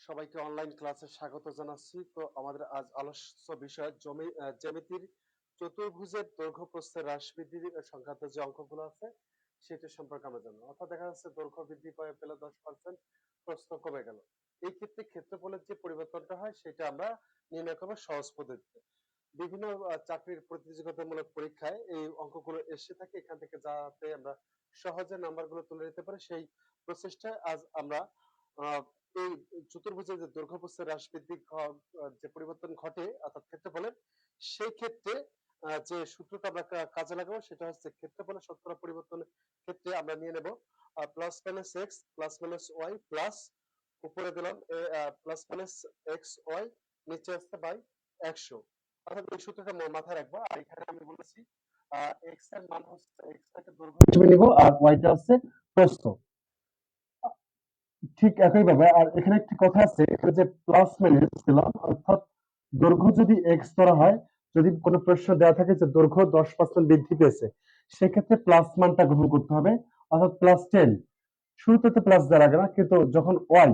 সবাইকে অনলাইন ক্লাসে স্বাগত জানাচ্ছি। তো আমাদের আজ আলোচ্য বিষয় জমি জ্যামিতির চতুর্ভুজের দৈর্ঘ্য প্রস্থের হ্রাস বৃদ্ধির সংক্রান্ত যে অঙ্কগুলো আছে, সেটা সম্পর্কে আমরা জানব। অর্থাৎ দেখা যাচ্ছে দৈর্ঘ্য বৃদ্ধি পায় পেলে দশ পার্সেন্ট প্রস্থ কমে গেল। এই ক্ষেত্রে ক্ষেত্রফলের যে পরিবর্তনটা হয়, সেটা আমরা নির্ণয় করব সহজ পদ্ধতিতে। বিভিন্ন চাকরির প্রতিযোগিতামূলক পরীক্ষায় এই অঙ্কগুলো এসে থাকে। এখান থেকে যাতে আমরা সহজে নাম্বারগুলো তুলে নিতে পারি, সেই প্রচেষ্টায় আজ আমরা এই চতুর্ভুজের যে দৈর্ঘ্য প্রস্থের হ্রাস বৃদ্ধি যে পরিবর্তন ঘটে অর্থাৎ ক্ষেত্রফলের সেই ক্ষেত্রে আহ, যে সূত্রটা আমরা কাজে লাগাবো সেটা হচ্ছে ক্ষেত্রফলের শতকরা পরিবর্তনের ক্ষেত্রে আমরা নিয়ে নেব। Plus minus X plus minus Y plus উপরে দিলাম প্লাস মাইনাস এক্স ওয়াই নিচে আসতে বাই একশো। অর্থাৎ এই সূত্রটা মাথায় রাখব। আর এখানে আমি বলেছি এক্সের মান হচ্ছে এক্স টাকে দৈর্ঘ্য হিসেবে নিব আর ওয়াইটা হচ্ছে প্রস্থ। ঠিক একইভাবে আর এখানে একটি কথা আছে, এখানে যে প্লাস মাইনাস দিলাম, অর্থাৎ দৈর্ঘ্য যদি এক্স ধরা হয়, যদি কোনো প্রশ্ন দেওয়া থাকে যে দৈর্ঘ্য দশ পার্সেন্ট বৃদ্ধি পেয়েছে, সেক্ষেত্রে প্লাস মানটা গ্রহণ করতে হবে, অর্থাৎ প্লাস টেন শুরুতে তো প্লাস দেওয়া লাগে না, কিন্তু যখন ওয়াই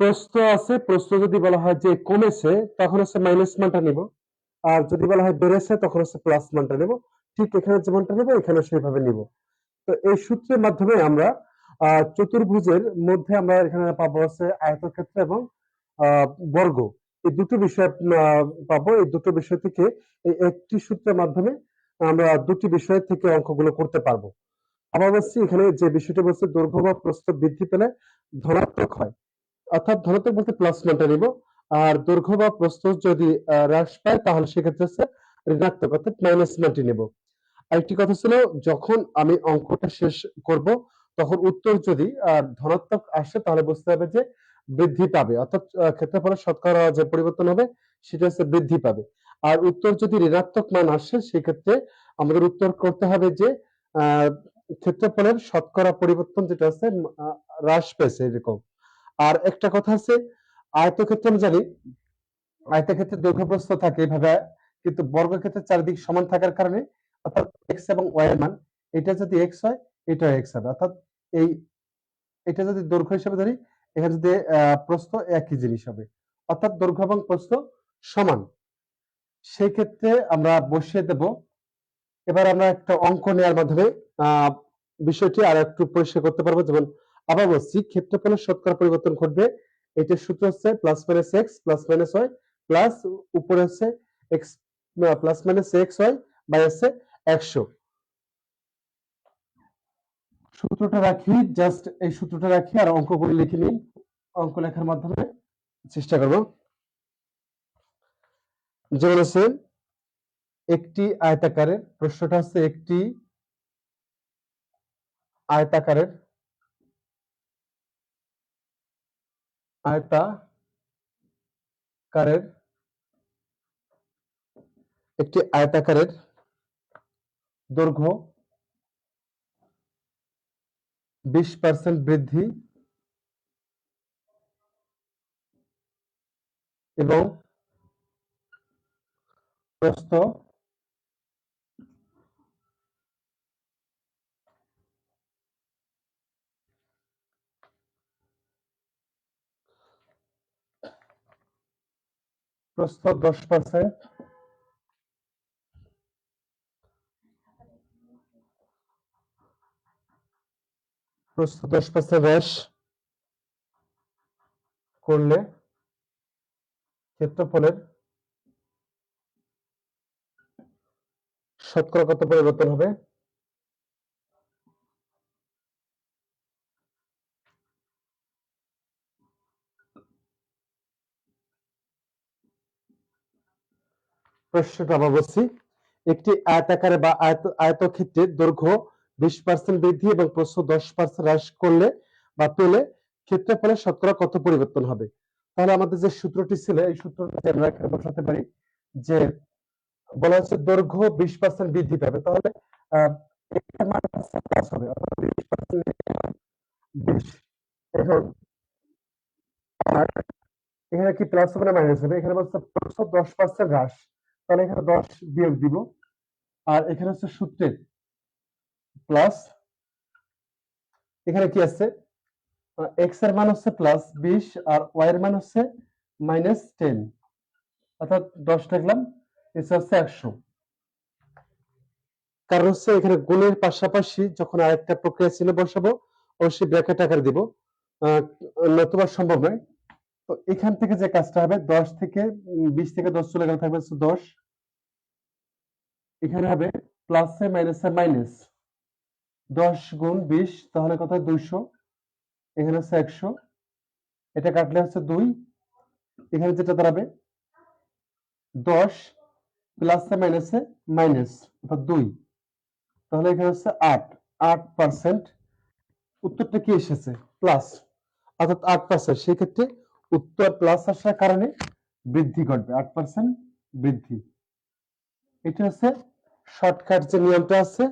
প্রস্থ আছে, প্রস্থ যদি বলা হয় যে কমেছে, তখন হচ্ছে মাইনাস মানটা নিব। আর যদি বলা হয় বেড়েছে, তখন হচ্ছে প্লাস মানটা নেব। ঠিক এখানে যেমনটা নেব এখানে সেইভাবে নিব। তো এই সূত্রের মাধ্যমে আমরা চতুর্ভুজের মধ্যে আমরা এখানে পাবো হচ্ছে আয়তক্ষেত্র এবং বর্গ। এই দুটো বিষয় পাবো। এই দুটো বিষয় থেকে এই একটি সূত্রের মাধ্যমে আমরা দুটি বিষয় থেকে অঙ্কগুলো করতে পারব। আবার বলছি, এখানে যে বিষয়টা বলছে, দৈর্ঘ্য বা প্রস্থ বৃদ্ধি পেলে ধনাত্মক হয়। অর্থাৎ ধনাত্মক বলতে প্লাস মানটা নিব। আর দৈর্ঘ্য বা প্রস্থ যদি হ্রাস পায়, তাহলে সেক্ষেত্রে হচ্ছে ঋণাত্মক, অর্থাৎ মাইনাস মানটি নেব। আরেকটি কথা ছিল, যখন আমি অঙ্কটা শেষ করব তখন উত্তর যদি ধনাত্মক আসে তাহলে বুঝতে হবে যে বৃদ্ধি পাবে। অর্থাৎ আহ, ক্ষেত্রফলের শতকরা যে পরিবর্তন হবে সেটা হচ্ছে বৃদ্ধি পাবে। আর উত্তর যদি ঋণাত্মক মান আসে সেক্ষেত্রে আমাদের উত্তর করতে হবে যে ক্ষেত্রফলের শতকরা পরিবর্তন যেটা আছে হ্রাস পেয়েছে এরকম। আর একটা কথা আছে আয়তক্ষেত্র আমি জানি আয়তক্ষেত্রে দৈর্ঘ্য প্রস্থ থাকে এভাবে কিন্তু বর্গক্ষেত্রের চারিদিক সমান থাকার কারণে অর্থাৎ এক্স এবং ওয়াই এর মান এটা যদি এক্স হয় এটা এক্স হবে। অর্থাৎ এই, এটা যদি দৈর্ঘ্য হিসেবে ধরি, এখানে যদি প্রস্থ একই জিনিস হবে। অর্থাৎ দৈর্ঘ্য এবং প্রস্থ সমান। সেই ক্ষেত্রে আমরা বসিয়ে দেব। এবার আমরা একটা অঙ্ক নেওয়ার মাধ্যমে বিষয়টি আর একটু পরিষ্কার করতে পারব। যেমন, আবার বলছি, ক্ষেত্রফলের শতকরা পরিবর্তন ঘটবে। এটার সূত্র হচ্ছে plus minus X plus minus Y plus উপরে হচ্ছে X plus minus X Y by হচ্ছে একশো। সূত্রটা রাখি জাস্ট এই সূত্রটা রাখি আর অঙ্কগুলো লিখে নিই। অঙ্ক লেখার মাধ্যমে চেষ্টা করব। যেমন আছে, একটি আয়তাকারের প্রশ্নটা হচ্ছে একটি আয়তাকারের আয়তাকারের একটি আয়তাকারের দৈর্ঘ্য বিশ পার্সেন্ট বৃদ্ধি এবং প্রস্থ প্রস্থ দশ পার্সেন্ট প্রস্থ দশ পার্সেন্ট হ্রাস করলে ক্ষেত্রফলের শতকরা কত পরিবর্তন হবে? প্রশ্নটা আবার বলছি, একটি আয়তাকারে বা আয়ত আয়তক্ষেত্রের দৈর্ঘ্য বিশ পার্সেন্ট বৃদ্ধি এবং প্রস্থ দশ পার্সেন্ট হ্রাস করলে বা পেলে ক্ষেত্রফলের শতকরা কত পরিবর্তন হবে? তাহলে আমাদের যে সূত্রটি ছিল, এই সূত্রটি বসাতে পারি যে বলা হচ্ছে দৈর্ঘ্য বিশ পার্সেন্ট বৃদ্ধি পাবে, তাহলে এখন কি প্লাস হবে না মাইনাস হবে? এখানে বলছে দশ পার্সেন্ট হ্রাস, তাহলে এখানে দশ বিয়োগ দিব, আর এখানে হচ্ছে সূত্রের প্লাস এখানে কি আছে এক্সের মান হচ্ছে প্লাস বিশ আর ওয়াই এর মান হচ্ছে মাইনাস টেন অর্থাৎ দশ লিখলাম এসে হচ্ছে একশো। কারণ হচ্ছে এখানে গুণের পাশাপাশি যখন আরেকটা প্রক্রিয়া ছিল বসাবো অবশ্যই ব্র্যাকেট আকার দিব। নতুবা সম্ভব নয়। তো এখান থেকে যে কাজটা হবে, দশ থেকে বিশ থেকে দশ চলে গেলে থাকবে দশ। এখানে হবে প্লাসে মাইনাসে মাইনাস দশ গুণ বিশ, তাহলে কত দুইশো। এখানে হচ্ছে একশো। এটা কাটলে হচ্ছে দুই। এখানে যেটা দাঁড়াবে? দশ প্লাসে মাইনাসে মাইনাস অর্থাৎ দুই। তাহলে এখানে হচ্ছে আট। আট পার্সেন্ট উত্তরটা কি এসেছে? প্লাস অর্থাৎ আট পার্সেন্ট সেই ক্ষেত্রে উত্তর প্লাস আসার কারণে বৃদ্ধি ঘটবে। আট পার্সেন্ট বৃদ্ধি। এটা হচ্ছে শর্টকাট যে নিয়মটা আছে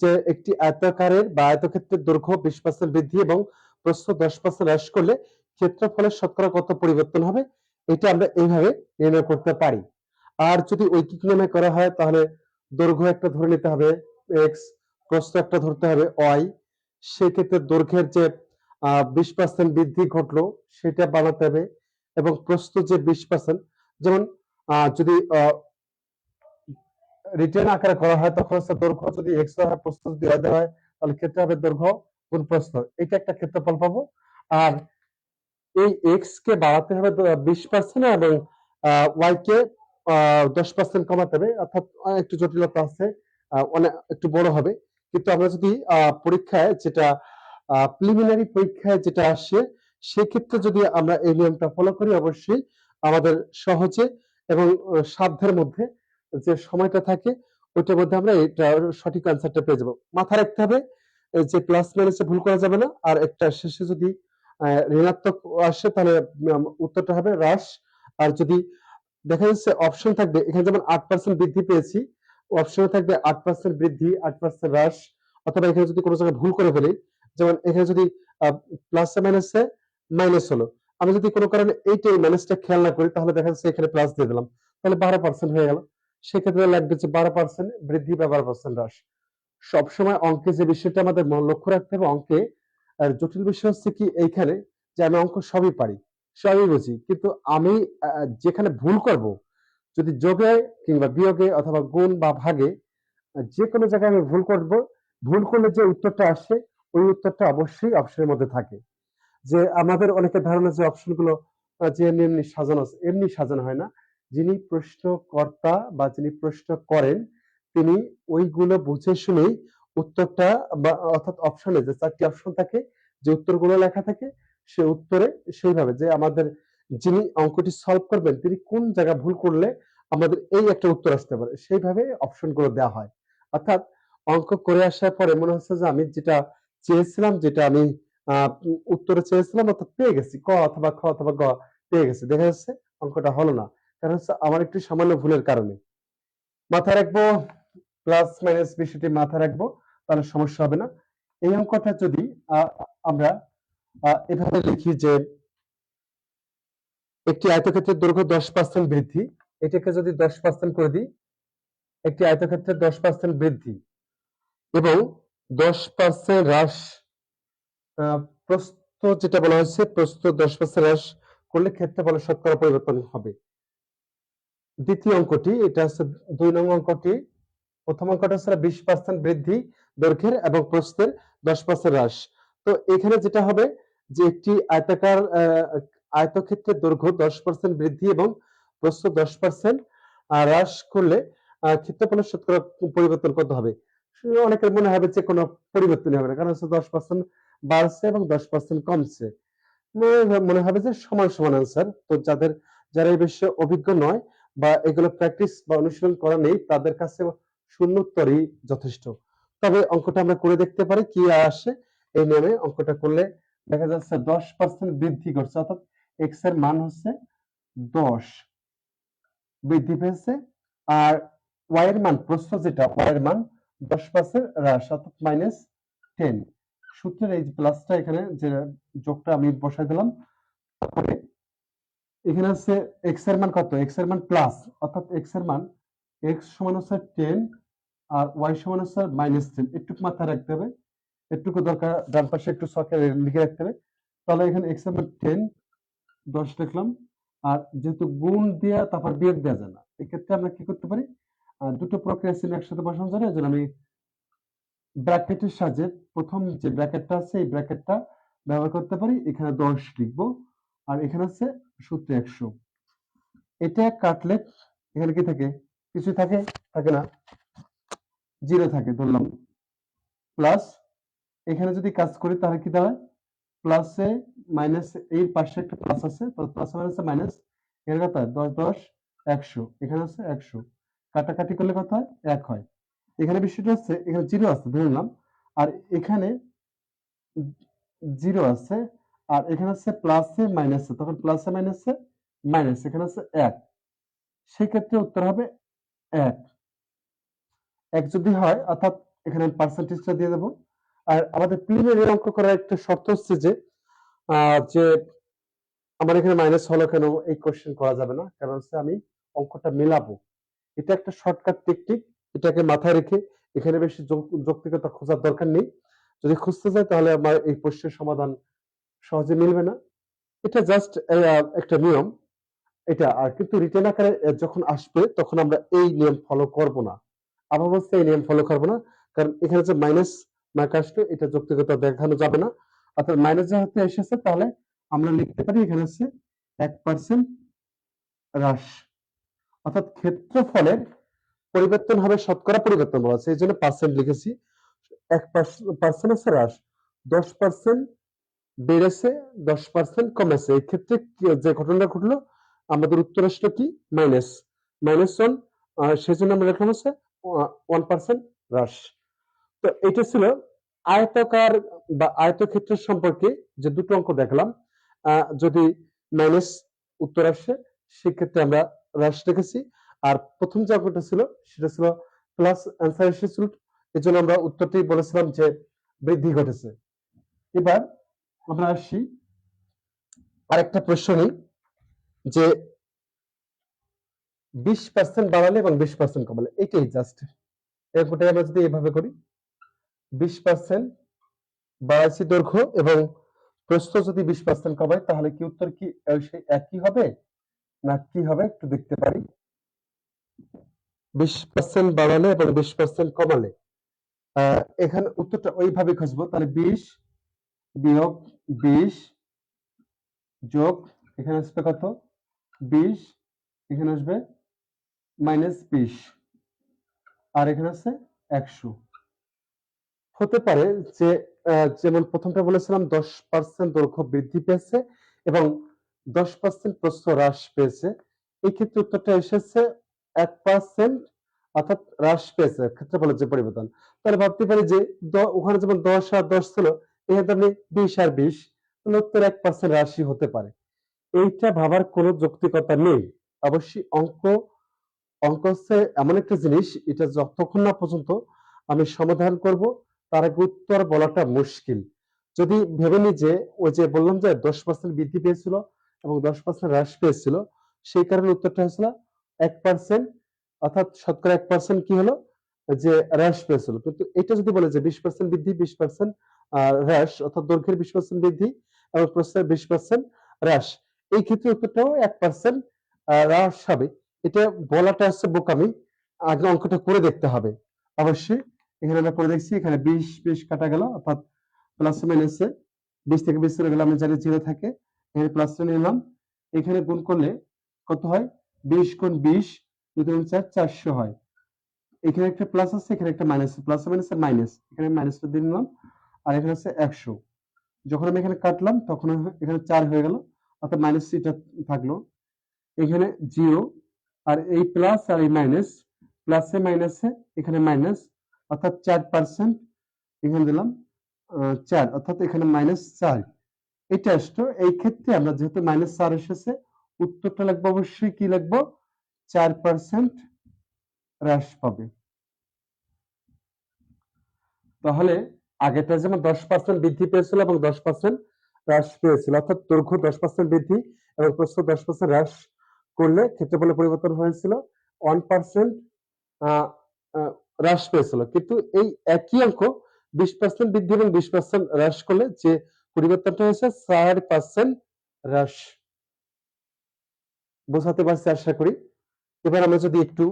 যে একটি আয়তাকারের বা আয়তক্ষেত্রের দৈর্ঘ্য বিশ পার্সেন্ট বৃদ্ধি এবং প্রস্থ দশ পার্সেন্ট হ্রাস করলে ক্ষেত্রফলের শতকরা কত পরিবর্তন হবে? এটা আমরা এইভাবে নির্ণয় করতে পারি। আর যদি ঐকিক নিয়মে করা হয়, তাহলে দৈর্ঘ্য একটা ধরে নিতে হবে, এক্স, প্রস্থ একটা ধরতে হবে, ওয়াই। সেক্ষেত্রে দৈর্ঘ্যের যে বিশ পার্সেন্ট বৃদ্ধি ঘটলো, সেটা বানাতে হবে এবং প্রস্থ যে বিশ পার্সেন্ট যেমন যদি রিটার্ন আকারে করা হয়, তখন হচ্ছে দৈর্ঘ্য যদি এক্স হয়, প্রস্থ যদি ওয়াই হয়, তাহলে ক্ষেত্রে হবে দৈর্ঘ্য গুণ প্রস্থ। এটা একটা ক্ষেত্রফল পাবো। আর এই এক্স কে বাড়াতে হবে বিশ পার্সেন্ট এবং ওয়াই কে দশ পার্সেন্ট কমাতে হবে। অর্থাৎ একটু জটিলতা আছে অনেক, একটু বড় হবে। কিন্তু আমরা যদি পরীক্ষায় যেটা প্রিলিমিনারি পরীক্ষায় যেটা আসে, সেক্ষেত্রে যদি আমরা এই নিয়মটা ফলো করি, অবশ্যই আমাদের সহজে এবং সাধ্যের মধ্যে যে সময়টা থাকে, ওইটার মধ্যে আমরা এটা সঠিক আনসারটা পেয়ে যাব। মাথায় রাখতে হবে যে প্লাস মাইনাসে ভুল করা যাবে না, আর একটা শেষে যদি ঋণাত্মক আসে, তাহলে উত্তরটা হবে হ্রাস। আর যদি দেখা যাচ্ছে অপশন থাকবে, এখানে যেমন আট পার্সেন্ট বৃদ্ধি পেয়েছি অপশনে থাকবে আট পার্সেন্ট বৃদ্ধি, আট পার্সেন্ট হ্রাস, অথবা এখানে যদি কোনো জায়গায় ভুল করে ফেলি, যেমন এখানে যদি প্লাসে মাইনাসে মাইনাস হলো, আমি যদি কোনো কারণে এইটাই মাইনাসটা খেয়াল না করি, তাহলে দেখা যাচ্ছে এখানে প্লাস দিয়ে দিলাম, তাহলে বারো পার্সেন্ট হয়ে গেল। সেক্ষেত্রে লাগবে যে বারো পার্সেন্ট বৃদ্ধি বা বারো পার্সেন্ট হ্রাস। সবসময় অঙ্কে যে বিষয়টা আমাদের লক্ষ্য রাখতে হবে, অঙ্কে, আর জটিল বিষয় হচ্ছে কি এইখানে যে আমি অঙ্ক সবই পারি, সবই বুঝি, কিন্তু আমি যেখানে ভুল করব, যদি যোগে কিংবা বিয়োগে অথবা গুণ বা ভাগে যে কোনো জায়গায় আমি ভুল করব, ভুল করলে যে উত্তরটা আসে, ওই উত্তরটা অবশ্যই অপশনের মধ্যে থাকে। যে আমাদের অনেকের ধারণা যে অপশনগুলো যে এমনি এমনি সাজানো এমনি সাজানো হয় না। যিনি প্রশ্নকর্তা বা যিনি প্রশ্ন করেন, তিনি ওইগুলো বুঝে শুনেই উত্তরটা বা অর্থাৎ অপশনে যে চারটি অপশন থাকে, যে উত্তরগুলো লেখা থাকে, সে উত্তরে সেইভাবে যে আমাদের যিনি অঙ্কটি সলভ করবেন, তিনি কোন জায়গা ভুল করলে আমাদের এই একটা উত্তর আসতে পারে, সেইভাবে অপশনগুলো দেওয়া হয়। অর্থাৎ অঙ্ক করে আসার পরে মনে হচ্ছে যে আমি যেটা চেয়েছিলাম, যেটা আমি উত্তরে চেয়েছিলাম, অর্থাৎ পেয়ে গেছি, ক অথবা খ অথবা গ, পেয়ে গেছি। দেখা যাচ্ছে অঙ্কটা হলো না। কারণ হচ্ছে আমার একটু সামান্য ভুলের কারণে। মাথায় রাখব প্লাস মাইনাস বিষয়টি মাথায় রাখব তাহলে সমস্যা হবে না। এই অঙ্কটা যদি আমরা এভাবে লিখি যে একটি আয়তক্ষেত্রের দৈর্ঘ্য দশ পার্সেন্ট বৃদ্ধি এটাকে যদি দশ পার্সেন্ট করে দিই একটি আয়তক্ষেত্রের দশ পার্সেন্ট বৃদ্ধি এবং দশ পার্সেন্ট হ্রাস আহ, প্রস্থ যেটা বলা হয়েছে প্রস্থ দশ পার্সেন্ট হ্রাস করলে ক্ষেত্রে ক্ষেত্রফলের শতকরা পরিবর্তন হবে। দ্বিতীয় অঙ্কটি এটা হচ্ছে দুই নং অঙ্কটি। প্রথম অঙ্কটা হচ্ছে বিশ পার্সেন্ট বৃদ্ধি দৈর্ঘ্যের এবং প্রস্থের দশ পার্সেন্ট হ্রাস। তো এখানে যেটা হবে যে একটি আয়তাকার আয়তক্ষেত্রের দৈর্ঘ্য দশ পার্সেন্ট বৃদ্ধি এবং প্রস্থ দশ পার্সেন্ট হ্রাস করলে আহ, ক্ষেত্রফলের শতকরা পরিবর্তন কত হবে? অনেকের মনে হবে যে কোনো পরিবর্তনই হবে না কারণ হচ্ছে দশ পার্সেন্ট বাড়ছে এবং দশ পার্সেন্ট কমছে। মনে হবে যে সমান সমান আনসার তো যাদের যারা এই বিষয়ে অভিজ্ঞ নয় বা এগুলো প্র্যাকটিস বা অনুশীলন করা নেই, তাদের কাছে শূন্যোত্তরই যথেষ্ট। তবে অঙ্কটা আমরা করে দেখতে পারি কি আসে। এই নিয়মে অঙ্কটা করলে দেখা যাচ্ছে দশ পার্সেন্ট বৃদ্ধি করছে, অর্থাৎ এক্সের মান হচ্ছে দশ। বৃদ্ধি পেয়েছে। আর ওয়াই এর মান প্রশ্ন যেটা ওয়াই এর মান দশ পার্সেন্ট হ্রাস, অর্থাৎ মাইনাস টেন সূত্রের এই প্লাসটা এখানে যে যোগটা আমি বসাই দিলাম, তারপরে এখানে হচ্ছে এক্সের মান কত? এক্সের মান প্লাস অর্থাৎ এক্সের মান এক্স সমান হচ্ছে টেন আর ওয়াই সমান হচ্ছে মাইনাস টেন একটু মাথায় রাখতে হবে। একটুকু দরকার, ডান পাশে একটু সরকার লিখে রাখতে হবে। তাহলে এখানে এক্সের মান টেন দশ লিখলাম আর যেহেতু গুণ দেওয়া তারপর বিয়োগ দেওয়া যায় না। এক্ষেত্রে আমরা কি করতে পারি? দুটো প্রক্রিয়া চিহ্ন একসাথে বসানো যায় না এই জন্য আমি ব্র্যাকেটের সাহায্যে প্রথম যে ব্র্যাকেটটা আছে, এই ব্র্যাকেটটা ব্যবহার করতে পারি। এখানে দশ লিখব। আর এখানে আছে সূত্র একশো। এটা কাটলে এখানে কি থাকে? কিছু থাকে থাকে না। জিরো থাকে, ধরলাম। প্লাস এখানে যদি কাজ করি তাহলে কি দাঁড়ায়? প্লাসে মাইনাস এর পাশে একটা প্লাস আছে, প্লাস মাইনাসে মাইনাস এর হয়? দশ দশ, একশো। এখানে আছে একশো। কাটাকাটি করলে কত হয়? এক হয়। এখানে বিষয়টা হচ্ছে, এখানে জিরো আছে, ধরে নিলাম। আর এখানে জিরো আছে আর এখানে আছে প্লাসে মাইনাসে তখন প্লাসে মাইনাসে মাইনাস এখানে আছে এক। সেক্ষেত্রে উত্তর হবে এক। এক যদি হয়, অর্থাৎ এখানে পার্সেন্টেজটা দিয়ে দেবো। আর আমাদের প্রিলিমিনারি অঙ্ক করার একটা শর্ত হচ্ছে যে যে আমার এখানে মাইনাস হলো কেন, এই কোশ্চেন করা যাবে না। কারণ হচ্ছে আমি অঙ্কটা মেলাবো। এটা একটা শর্টকাট টেকনিক এটাকে মাথায় রেখে এখানে বেশি যৌক্তিকতা খোঁজার দরকার নেই। যদি খুঁজতে চাই তাহলে আমার এই প্রশ্নের সমাধান সহজে মিলবে না। এটা জাস্ট একটা নিয়ম। এটা আর কিন্তু রিটেন আকারে যখন আসবে, তখন আমরা এই নিয়ম ফলো করব না। আবার বলছে এই নিয়ম ফলো করব না, কারণ এখানে যে মাইনাস মার্ক আসবে, এটা যৌক্তিকতা দেখানো যাবে না। অর্থাৎ মাইনাস যেহেতু এসেছে, তাহলে আমরা লিখতে পারি এখানে হচ্ছে এক পার্সেন্ট হ্রাস। অর্থাৎ ক্ষেত্রফলের পরিবর্তন হবে শতকরা পরিবর্তন বলা আছে এই জন্য পার্সেন্ট লিখেছি। এক পার্সেন্ট আছে হ্রাস। দশ পার্সেন্ট বেড়েছে, দশ পার্সেন্ট কমেছে। এই ক্ষেত্রে যে ঘটনাটা ঘটলো, আমাদের উত্তর আসলো কি? মাইনাস মাইনাস ওয়ান সেই জন্য আমরা লিখলাম হচ্ছে ওয়ান পার্সেন্ট হ্রাস। তো এটা ছিল আয়তাকার বা আয়তক্ষেত্রের সম্পর্কে যে দুটো অঙ্ক দেখলাম। যদি মাইনাস উত্তর আসে, সেক্ষেত্রে আমরা হ্রাস রেখেছি আর প্রথম যে অঙ্কটা ছিল, সেটা ছিল প্লাস অ্যান্সার এসেছিল। এই জন্য আমরা উত্তরটি বলেছিলাম যে বৃদ্ধি ঘটেছে। এবার আমরা আসি আরেকটা যে বিশ পার্সেন্ট বাড়ালে এবং বিশ পার্সেন্ট কমালে এটাই জাস্ট আমরা যদি এভাবে করি, বিশ পার্সেন্ট দৈর্ঘ্য এবং প্রস্থ যদি বিশ পার্সেন্ট তাহলে কি উত্তর কি সেই একই হবে? না কি হবে, একটু দেখতে পারি। বিশ পার্সেন্ট বাড়ালে এবং বিশ পার্সেন্ট কমালে এখানে উত্তরটা ওইভাবে খুঁজবো, তাহলে বিশ বিয়োগ বিশ যোগ, এখানে আসবে কত? বিশ, এখানে আসবে মাইনাস বিশ। আর এখানে আছে একশো। হতে পারে যে যেমন প্রথমটা বলেছিলাম, দশ পার্সেন্ট দৈর্ঘ্য বৃদ্ধি পেয়েছে এবং দশ পার্সেন্ট প্রস্থ হ্রাস পেয়েছে। এই ক্ষেত্রে উত্তরটা এসেছে এক পার্সেন্ট অর্থাৎ হ্রাস পেয়েছে। ক্ষেত্রফলের যে পরিবর্তন। তাহলে ভাবতে পারি যে ওখানে যেমন দশ আর দশ ছিল আপনি বিশ আর বিশ উত্তর এক পার্সেন্ট হ্রাসই হতে পারে। এইটা ভাবার কোনো যৌক্তিকতা নেই। অবশ্যই অঙ্ক অঙ্ক হচ্ছে এমন একটা জিনিস, এটা যতক্ষণ না পর্যন্ত আমি সমাধান করব, তার আগে উত্তর বলাটা মুশকিল। যদি ভেবে নি যে, ওই যে বললাম যে দশ পার্সেন্ট বৃদ্ধি পেয়েছিল এবং দশ পার্সেন্ট হ্রাস পেয়েছিল, সেই কারণে উত্তরটা হয়েছিল এক পার্সেন্ট অর্থাৎ শতকরা এক পার্সেন্ট কি হলো? যে হ্রাস পেয়েছিল। কিন্তু এটা যদি বলে যে বিশ পার্সেন্ট বৃদ্ধি, বিশ পার্সেন্ট হ্রাস, অর্থাৎ দৈর্ঘ্যের বিশ পার্সেন্ট বৃদ্ধি এবং প্রস্থের বিশ পার্সেন্ট হ্রাস। এই ক্ষেত্রে উত্তরটাও এক পার্সেন্ট হ্রাস হবে। এটা বলাটা হচ্ছে বোকামি। আগে অঙ্কটা করে দেখতে হবে। অবশ্যই এখানে আমরা করে দেখছি, এখানে বিশ বিশ কাটা গেল, অর্থাৎ প্লাস মাইনাসে বিশ থেকে বিশ চলে গেলে, আমরা জানি জিরো থাকে। এখানে প্লাসটা নিলাম। এখানে গুণ করলে কত হয়? বিশ গুণ বিশ, দুই দুগুণ চার, চারশো হয়। এখানে একটা প্লাস আছে, এখানে একটা মাইনাস প্লাস মাইনাস মাইনাস এখানে মাইনাসটা দিয়ে নিলাম। আর এখানে আছে একশো। যখন আমি এখানে কাটলাম, তখন এখানে চার হয়ে গেল, অর্থাৎ মাইনাস এটা থাকল। এখানে জিরো আর এই প্লাস আর এই মাইনাস প্লাসে মাইনাসে এখানে মাইনাস অর্থাৎ চার পার্সেন্ট এখানে দিলাম চার, অর্থাৎ এখানে মাইনাস চার। এটা আসতো, এই ক্ষেত্রে আমরা যেহেতু মাইনাস চার এসেছে, উত্তরটা লাগবে অবশ্যই কি লাগবো? চার পার্সেন্ট হ্রাস পাবে। তাহলে আগেটা যেমন দশ পার্সেন্ট বৃদ্ধি পেয়েছিল এবং দশ পার্সেন্ট হ্রাস পেয়েছিল। অর্থাৎ দৈর্ঘ্য দশ পার্সেন্ট বৃদ্ধি এবং প্রস্থ দশ পার্সেন্ট হ্রাস করলে ক্ষেত্রফলে পরিবর্তন হয়েছিল। ওয়ান পার্সেন্ট হ্রাস পেয়েছিল। কিন্তু এই একই অঙ্ক বিশ পার্সেন্ট বৃদ্ধি এবং বিশ পার্সেন্ট হ্রাস করলে যে পরিবর্তনটা হয়েছে, চার পার্সেন্ট হ্রাস। বোঝাতে পারছি, আশা করি। এবার আমরা যদি একটু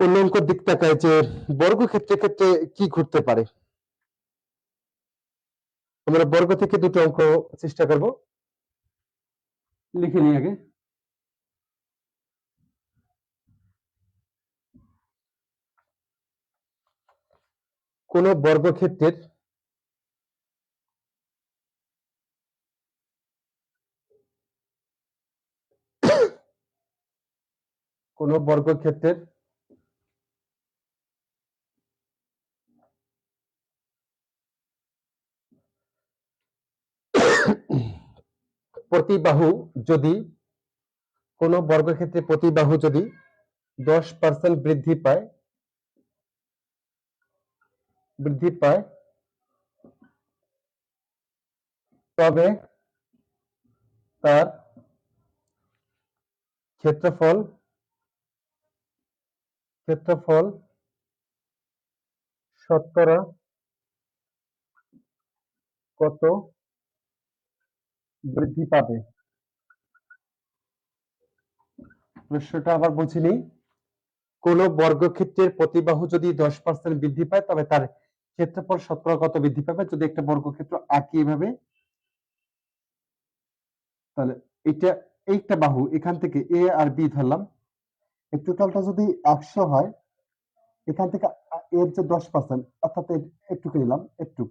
অন্য অঙ্কের দিক তাকাই যে বর্গক্ষেত্রের ক্ষেত্রে কি ঘটতে পারে? আমরা বর্গ থেকে দুটো অঙ্ক চেষ্টা করব। লিখে নিই আগে। কোন বর্গক্ষেত্রের কোন বর্গক্ষেত্রের প্রতিবাহু যদি, কোন বর্গক্ষেত্রে প্রতিবাহু যদি দশ পার্সেন্ট বৃদ্ধি পায় বৃদ্ধি পায়, তবে তার ক্ষেত্রফল ক্ষেত্রফল শতকরা কত? বৃদ্ধি পাবে। প্রশ্নটা আবার বুঝিনি। কোন বর্গক্ষেত্রের প্রতিবাহু যদি দশ পার্সেন্ট বৃদ্ধি পায়, তবে তার ক্ষেত্রফল শতকরা কত বৃদ্ধি পাবে? যদি একটা বর্গক্ষেত্র আঁকি এভাবে, তাহলে এটা এইটা বাহু, এখান থেকে এ আর বি ধরলাম। এই টোটালটা যদি একশো হয়, এখান থেকে এর যে দশ পার্সেন্ট অর্থাৎ এর একটুকু নিলাম একটু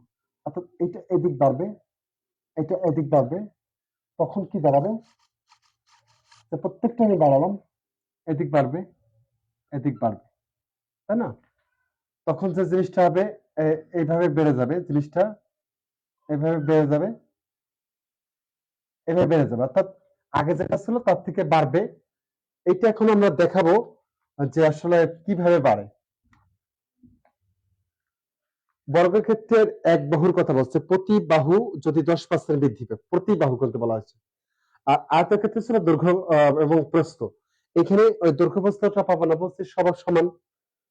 অর্থাৎ এটা এদিক বাড়বে, এটা এদিক বাড়বে তখন কি দাঁড়াবে? প্রত্যেকটা আমি বাড়ালাম, এদিক বাড়বে এদিক বাড়বে, তাই না? তখন যে জিনিসটা হবে এইভাবে বেড়ে যাবে, জিনিসটা এভাবে বেড়ে যাবে, এভাবে বেড়ে যাবে। অর্থাৎ আগে যেটা ছিল, তার থেকে বাড়বে। এটা এখন আমরা দেখাবো যে আসলে কীভাবে বাড়ে। বর্গক্ষেত্রের এক বাহুর কথা বলছে, প্রতি বাহু যদি দশ পার্সেন্ট বৃদ্ধি পায়, প্রতি বাহু করতে বলা হয়েছে। আর আয়তের ক্ষেত্রে ছিল দৈর্ঘ্য এবং প্রস্থ। এখানে ওই দৈর্ঘ্য প্রস্থটা পাবো না, বলছি সবার সমান,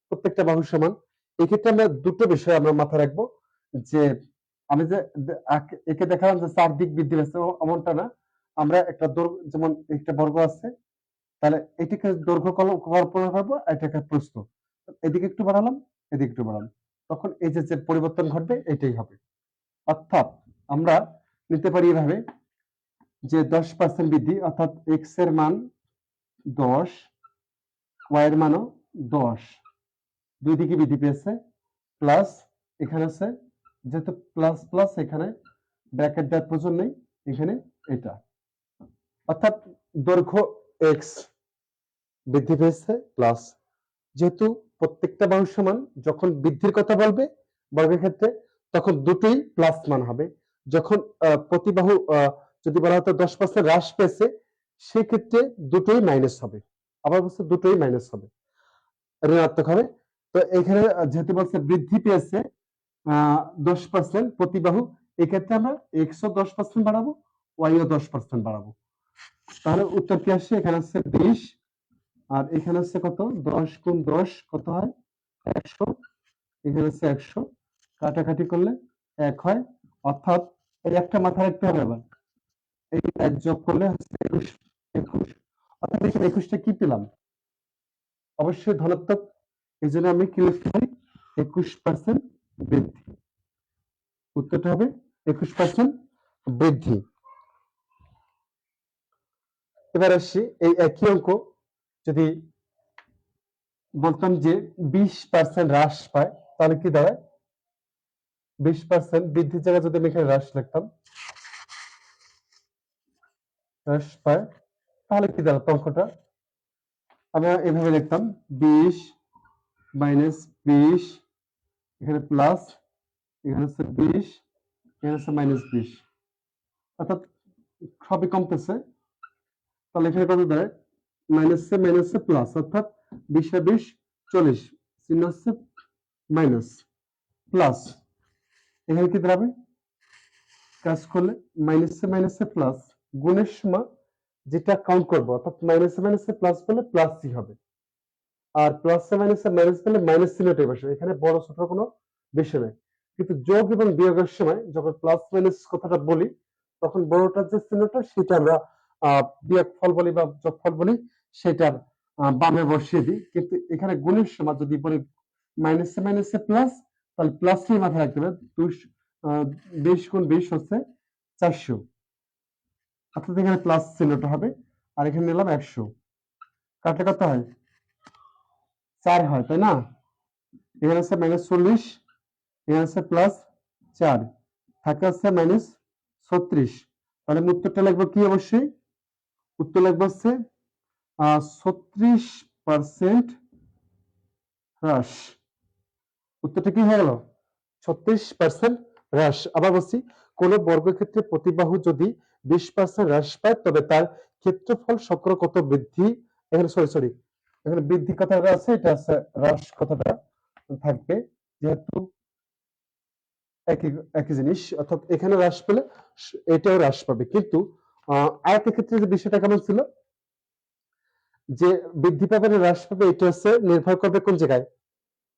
প্রত্যেকটা বাহু সমান। এক্ষেত্রে আমরা দুটো বিষয় আমরা মাথায় রাখব, যে আমি যে একে দেখালাম যে চার দিক বৃদ্ধি পেয়েছে এমনটা না। আমরা একটা যেমন একটা বর্গ আছে, তাহলে এটাকে দৈর্ঘ্য কল- কল্পনা করব এটাকে প্রস্থ। এদিকে একটু বাড়ালাম, এদিকে একটু বাড়ালাম। তখন এই যে যে পরিবর্তন ঘটবে, এটাই হবে। অর্থাৎ আমরা নিতে পারি এভাবে যে দশ পার্সেন্ট বৃদ্ধি, অর্থাৎ এক্সের মান দশ ওয়াই এর মানও দশ। দুই দিকে বৃদ্ধি পেয়েছে প্লাস এখানে আছে, যেহেতু প্লাস প্লাস এখানে ব্র্যাকেট দেওয়ার প্রয়োজন নেই, এখানে এটা। অর্থাৎ দৈর্ঘ্য এক্স বৃদ্ধি পেয়েছে প্লাস যেহেতু প্রত্যেকটা বাহু সমান যখন বৃদ্ধির কথা বলবে বর্গক্ষেত্রে তখন দুটোই প্লাস মান হবে। যখন আহ, প্রতি বাহু যদি বলা হতো দশ পার্সেন্ট হ্রাস পেয়েছে সেক্ষেত্রে দুটোই মাইনাস হবে। আবার বলছে দুটোই মাইনাস হবে। ঋণাত্মক হবে। তো এখানে যেহেতু বলছে বৃদ্ধি পেয়েছে দশ পার্সেন্ট প্রতি বাহু এক্ষেত্রে আমরা এক্সও দশ পার্সেন্ট বাড়াবো ওয়াইও দশ পার্সেন্ট বাড়াবো। তাহলে উত্তর কি আসছে? এখানে আসছে বিশ আর এখানে হচ্ছে কত? দশ গুণ দশ কত হয়? একশো। এখানে হচ্ছে একশো। কাটাকাটি করলে এক হয়। অর্থাৎ এই একটা মাথায় রাখতে হবে আবার। এই এক যোগ করলে একুশ একুশ। অর্থাৎ এখানে একুশটা কি পেলাম? অবশ্যই ধনাত্মক। এই জন্য আমি কি লিখতে পারি? একুশ পার্সেন্ট বৃদ্ধি। উত্তরটা হবে একুশ পার্সেন্ট বৃদ্ধি। এবার আসছি এই একই অঙ্ক। যদি বলতাম যে বিশ পার্সেন্ট হ্রাস পায়, তাহলে কি দাঁড়ায়? বিশ পার্সেন্ট বৃদ্ধির জায়গায় যদি আমি এখানে হ্রাস লিখতাম, হ্রাস পায়, তাহলে কি দাঁড়াতো অঙ্কটা? আমরা এভাবে লিখতাম, বিশ মাইনাস বিশ, এখানে প্লাস এখানে হচ্ছে বিশ, এখানে হচ্ছে মাইনাস বিশ। অর্থাৎ সবই কমতেছে, তাহলে এখানে কত দাঁড়ায়? মাইনাসে মাইনাসে প্লাস অর্থাৎ বিশে বিশ চল্লিশ, চিহ্ন হচ্ছে মাইনাস প্লাস এখানে কি দাঁড়াবে? কাজ করলে মাইনাসে মাইনাসে প্লাস গুণের সময় যেটা কাউন্ট করব, অর্থাৎ মাইনাসে মাইনাসে প্লাস করলে প্লাসই হবে। আর প্লাসে মাইনাসে মাইনাস করলে মাইনাস চিহ্নটাই বসে এখানে বড় ছোট কোনো বিষয় নেই। কিন্তু যোগ এবং বিয়োগের সময় যখন প্লাস মাইনাস কথাটা বলি, তখন বড়টার যে চিহ্নটা, সেটা আমরা বিয়োগ ফল বলি বা যোগ ফল বলি সেটার বামে বসিয়ে দিই। কিন্তু এখানে গুণের সময় যদি বলি মাইনাসে মাইনাসে প্লাস তাহলে প্লাস প্লাসই মাথায় রাখতে হবে আহ, বিশ গুণ বিশ হচ্ছে চারশো। অর্থাৎ এখানে প্লাস চিহ্নটা হবে আর এখানে নিলাম একশো। কাটলে কত হয়? চার হয় তাই না? এখানে আছে মাইনাস চল্লিশ এখানে আছে প্লাস চার থাকে আছে মাইনাস ছত্রিশ। তাহলে উত্তরটা লিখব কি অবশ্যই? উত্তর লাগবে হচ্ছে ছত্রিশ পার্সেন্ট হ্রাস। উত্তরটা কি হয়ে গেল? ছত্রিশ পার্সেন্ট হ্রাস। আবার বলছি, কোন বর্গক্ষেত্রে প্রতিবাহু যদি বিশ পার্সেন্ট হ্রাস পায়, তবে তার ক্ষেত্রফল কত বৃদ্ধি? এখানে সরি সরি এখানে বৃদ্ধি কথাটা আছে, এটা আছে, হ্রাস কথাটা থাকবে, যেহেতু একই একই জিনিস, অর্থাৎ এখানে হ্রাস পেলে এটাও হ্রাস পাবে। কিন্তু আয়তের ক্ষেত্রে যে বিষয়টা কেমন ছিল? যে বৃদ্ধি পাবে না, হ্রাস পাবে, এটা হচ্ছে নির্ভর করবে কোন জায়গায়।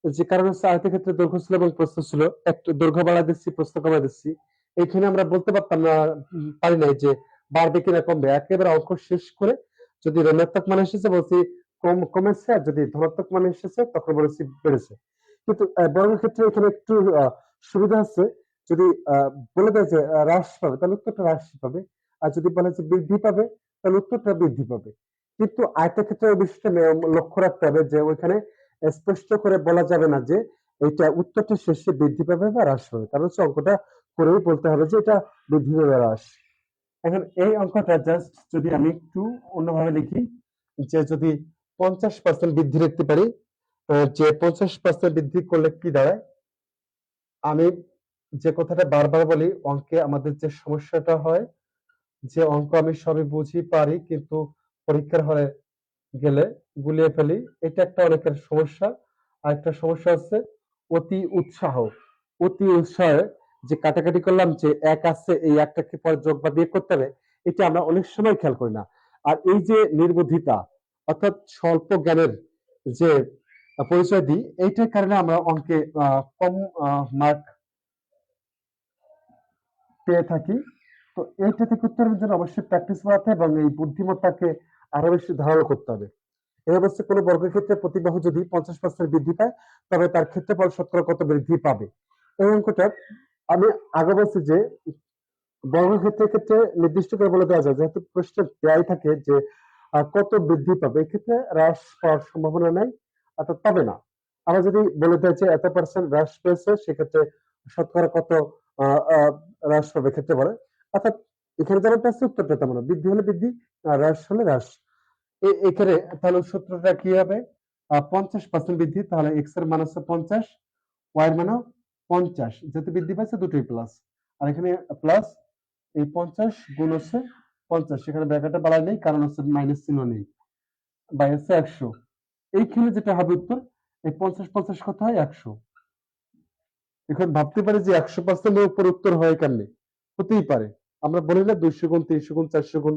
যে কারণ হচ্ছে আয়তের ক্ষেত্রে দৈর্ঘ্য ছিল এবং প্রস্থ ছিল। একটু দৈর্ঘ্য বাড়া দিচ্ছি, প্রস্থ কমা দিচ্ছি। এখানে আমরা বলতে পারতাম না পারি নাই যে বাড়বে কিনা, কমবে। একেবারে অঙ্ক শেষ করে যদি ঋণাত্মক মান এসেছে, বলছি কম, কমেছে, আর যদি ধনাত্মক মান এসেছে, তখন বলেছি বেড়েছে। কিন্তু বর্গের ক্ষেত্রে এখানে একটু সুবিধা আছে। যদি বলে দেয় যে, হ্রাস পাবে, তাহলে উত্তরটা হ্রাস পাবে। আর যদি বলে যে বৃদ্ধি পাবে, তাহলে উত্তরটা বৃদ্ধি পাবে। কিন্তু আয়তের ক্ষেত্রে ওই লক্ষ্য রাখতে হবে যে ওইখানে স্পষ্ট করে বলা যাবে না যে এটা উত্তরটা শেষে বৃদ্ধি পাবে বা হ্রাস পাবে। কারণ হচ্ছে অঙ্কটা করেই বলতে হবে যে এটা বৃদ্ধি পাবে হ্রাস। এখন এই অঙ্কটা জাস্ট যদি আমি একটু অন্যভাবে লিখি যে যদি পঞ্চাশ পার্সেন্ট বৃদ্ধি লিখতে পারি যে পঞ্চাশ পার্সেন্ট বৃদ্ধি করলে কি দাঁড়ায়? আমি যে কথাটা বারবার বলি, অঙ্কে আমাদের যে সমস্যাটা হয়, যে অঙ্ক আমি সবই বুঝি, পারি, কিন্তু পরীক্ষার হলে গেলে গুলিয়ে ফেলি। এটা একটা অনেকের সমস্যা। আর একটা সমস্যা হচ্ছে অতি উৎসাহ। অতি উৎসাহে যে কাটাকাটি করলাম যে এক আছে, এই একটাকে পরে যোগ বা বিয়োগ করতে হবে, এটা আমরা অনেক সময় খেয়াল করি না। আর এই যে নির্বুদ্ধিতা, অর্থাৎ স্বল্প জ্ঞানের যে পরিচয় দিই, এইটার কারণে আমরা অঙ্কে কম মার্ক পেয়ে থাকি। তো এইটা থেকে উত্তরের জন্য অবশ্যই প্র্যাকটিস করাতে এবং এই বুদ্ধিমত্তাকে আরও বেশি ধারণ করতে হবে। অবস্থায় কোনো বর্গক্ষেত্রে প্রতিবাহু যদি পঞ্চাশ পার্সেন্ট বৃদ্ধি পায়, তবে তার ক্ষেত্রফল শতকরা কত বৃদ্ধি পাবে? এই অঙ্কটা আমি আগে বলছি যে বর্গক্ষেত্রের ক্ষেত্রে নির্দিষ্ট করে বলে দেওয়া যায়, যেহেতু প্রশ্ন দেয়াই থাকে যে কত বৃদ্ধি পাবে? এক্ষেত্রে হ্রাস পাওয়ার সম্ভাবনা নাই, অর্থাৎ পাবে না। আমরা যদি বলে দেয় যে এত পার্সেন্ট হ্রাস পেয়েছে, সেক্ষেত্রে শতকরা কত হ্রাস পাবে ক্ষেত্রে বলে অর্থাৎ এখানে যেমন আছে উত্তরটা তেমন বৃদ্ধি হলে বৃদ্ধি হ্রাস হলে হ্রাস। এখানে তাহলে সূত্রটা কি হবে? পঞ্চাশ পার্সেন্ট বৃদ্ধি, তাহলে এক্সের মান হচ্ছে পঞ্চাশ ওয়াই এর মানও পঞ্চাশ। যেহেতু বৃদ্ধি পাচ্ছে দুটোই প্লাস আর এখানে প্লাস এই পঞ্চাশ গুণ হচ্ছে পঞ্চাশ। সেখানে ব্র্যাকেটে বাড়াই নেই, কারণ হচ্ছে মাইনাস চিহ্ন নেই বাই হচ্ছে একশো। এইখানে যেটা হবে উত্তর, এই পঞ্চাশ পঞ্চাশ কত হয়? একশো। এখন ভাবতে পারে যে একশো পার্সেন্টের উপর উত্তর হয় কেমনে? হতেই পারে। আমরা বলি না দুইশো গুণ, তিনশো গুণ, চারশো গুণ।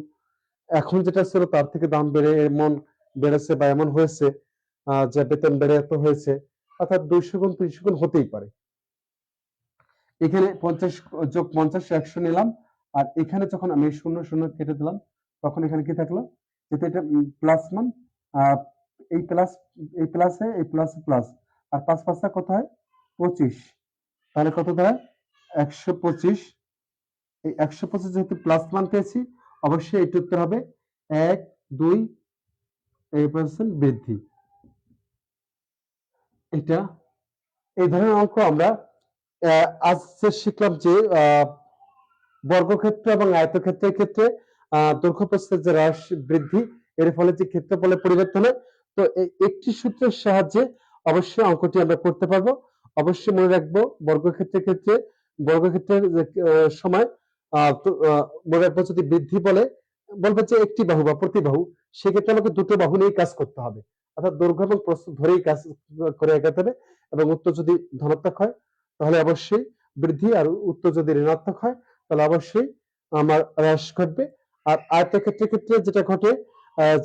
এখন যেটা ছিল তার থেকে দাম বেড়ে, এমন বেড়েছে বা এমন হয়েছে যে বেতন বেড়ে এত হয়েছে, অর্থাৎ দুইশো গুণ, তিনশো গুণ হতেই পারে। এখানে পঞ্চাশ যোগ পঞ্চাশ, একশো নিলাম, আর এখানে যখন আমি শূন্য শূন্য কেটে দিলাম, তখন এখানে কি থাকল? যেহেতু এটা প্লাস মান এই প্লাস এই প্লাসে এই প্লাস প্লাস আর পাঁচ পাঁচটা কত হয়? পঁচিশ। তাহলে কত দাঁড়ায়? একশো পঁচিশ। এই একশো পঁচিশ যেহেতু প্লাস মান পেয়েছি অবশ্যই এটি উত্তর হবে। এক দুই পার্সেন্ট বৃদ্ধি। এটা এই ধরনের অঙ্ক আমরা আজ শিখলাম যে বর্গক্ষেত্র এবং আয়তক্ষেত্রের ক্ষেত্রে আহ, দৈর্ঘ্য প্রস্থের যে হ্রাস বৃদ্ধি এর ফলে যে ক্ষেত্রফলের পরিবর্তন হয় তো একটি সূত্রের সাহায্যে অবশ্যই অঙ্কটি আমরা করতে পারব। অবশ্যই মনে রাখব বর্গক্ষেত্রের ক্ষেত্রে বর্গক্ষেত্রের সময় যদি বৃদ্ধি বলে, বলবে যে একটি বাহু বা প্রতি বাহু, সেক্ষেত্রে আমাকে দুটো বাহু নিয়ে কাজ করতে হবে। অর্থাৎ দৈর্ঘ্য এবং প্রস্থ ধরেই কাজ করে এগাতে হবে এবং উত্তর যদি ধনাত্মক হয়, তাহলে অবশ্যই বৃদ্ধি আর উত্তর যদি ঋণাত্মক হয়, তাহলে অবশ্যই আমার হ্রাস ঘটবে। আর আয়তক্ষেত্রের ক্ষেত্রে ক্ষেত্রে যেটা ঘটে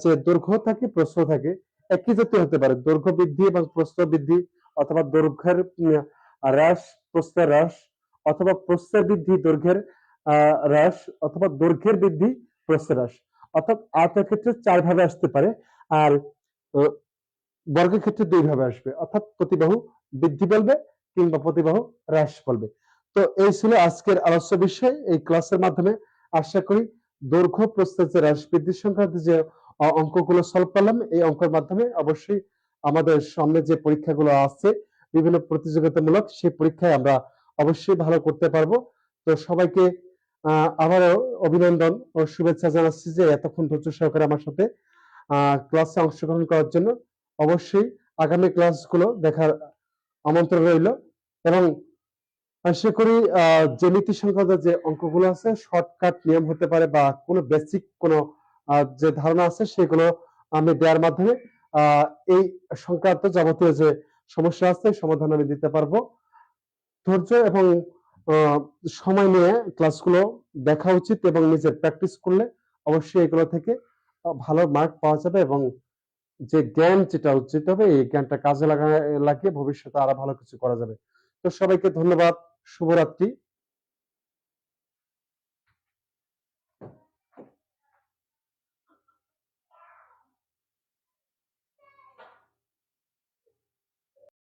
যে দৈর্ঘ্য থাকে, প্রস্থ থাকে, একই জাতীয় হতে পারে। দৈর্ঘ্য বৃদ্ধি এবং প্রস্থ বৃদ্ধি অথবা দৈর্ঘ্যের হ্রাস, প্রস্থের হ্রাস অথবা প্রস্থের বৃদ্ধি দৈর্ঘ্যের হ্রাস অথবা দৈর্ঘ্যের বৃদ্ধি প্রস্থের হ্রাস। অর্থাৎ আয়তের ক্ষেত্রে চার ভাবে আসতে পারে আর বর্গের ক্ষেত্রে দুই ভাবে আসবে। অর্থাৎ প্রতিবাহু বৃদ্ধি বলবে কিংবা প্রতিবাহু হ্রাস বলবে তো এই ছিল আজকের আলোচ্য বিষয়। এই ক্লাসের মাধ্যমে আশা করি দৈর্ঘ্য, প্রস্থের যে হ্রাস বৃদ্ধি সংক্রান্ত যে অঙ্কগুলো সলভ করলাম। এই অঙ্কের মাধ্যমে অবশ্যই আমাদের সামনে যে পরীক্ষাগুলো আছে, বিভিন্ন প্রতিযোগিতামূলক, সেই পরীক্ষায় আমরা অবশ্যই ভালো করতে পারব। তো সবাইকে আবারও অভিনন্দন ও শুভেচ্ছা জানাচ্ছি যে এতক্ষণ ধৈর্য সহকারে আমার সাথে ক্লাসে অংশগ্রহণ করার জন্য। অবশ্যই আগামী ক্লাসগুলো দেখার আমন্ত্রণ রইল এবং আশা করি যে নীতি সংক্রান্ত যে অঙ্কগুলো আছে, শর্টকাট নিয়ম হতে পারে বা কোনো বেসিক কোনো যে ধারণা আছে সেগুলো আমি দেওয়ার মাধ্যমে এই সংক্রান্ত যাবতীয় যে সমস্যা আছে সমাধান আমি দিতে পারব। ধৈর্য এবং সময় নিয়ে ক্লাসগুলো দেখা উচিত এবং নিজের প্র্যাকটিস করলে অবশ্যই এগুলো থেকে ভালো মার্ক পাওয়া যাবে এবং যে জ্ঞান যেটা উচিত হবে, এই জ্ঞানটা কাজে লাগা লাগিয়ে ভবিষ্যতে আরও ভালো কিছু করা যাবে। তো সবাইকে ধন্যবাদ। শুভরাত্রি।